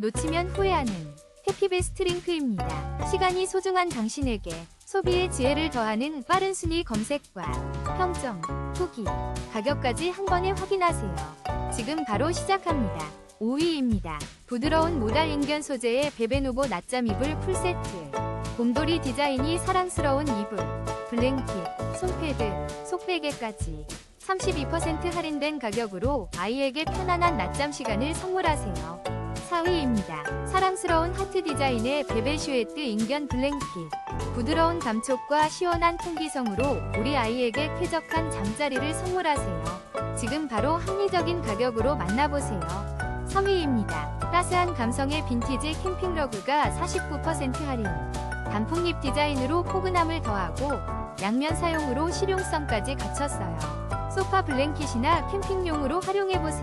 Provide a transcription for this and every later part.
놓치면 후회하는 해피베스트 링크입니다. 시간이 소중한 당신에게 소비의 지혜를 더하는 빠른 순위 검색과 평점, 후기, 가격까지 한 번에 확인하세요. 지금 바로 시작합니다. 5위입니다. 부드러운 모달 인견 소재의 베베노보 낮잠 이불 풀세트. 곰돌이 디자인이 사랑스러운 이불, 블랭킷, 손패드, 속베개까지 32% 할인된 가격으로 아이에게 편안한 낮잠 시간을 선물하세요. 4위입니다. 사랑스러운 하트 디자인의 베베 슈에트 인견 블랭킷. 부드러운 감촉과 시원한 통기성으로 우리 아이에게 쾌적한 잠자리를 선물하세요. 지금 바로 합리적인 가격으로 만나보세요. 3위입니다. 따스한 감성의 빈티지 캠핑 러그가 49% 할인. 단풍잎 디자인으로 포근함을 더하고 양면 사용으로 실용성까지 갖췄어요. 소파 블랭킷이나 캠핑용으로 활용해보세요.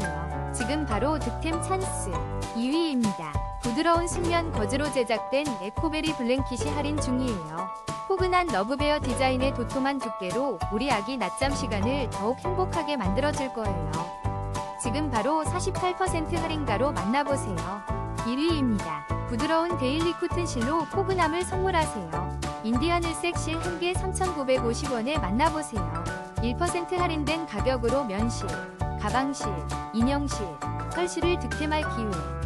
바로 득템 찬스. 2위입니다. 부드러운 숙면 거즈로 제작된 에코베리 블랭킷이 할인 중이에요. 포근한 러브베어 디자인의 도톰한 두께로 우리 아기 낮잠 시간을 더욱 행복하게 만들어줄 거예요. 지금 바로 48% 할인가로 만나보세요. 1위입니다. 부드러운 데일리 코튼실로 포근함을 선물하세요. 인디언을색 실 1개 3,950원에 만나보세요. 1% 할인된 가격으로 면실, 가방실, 인형실, 털실을 득템할 기회.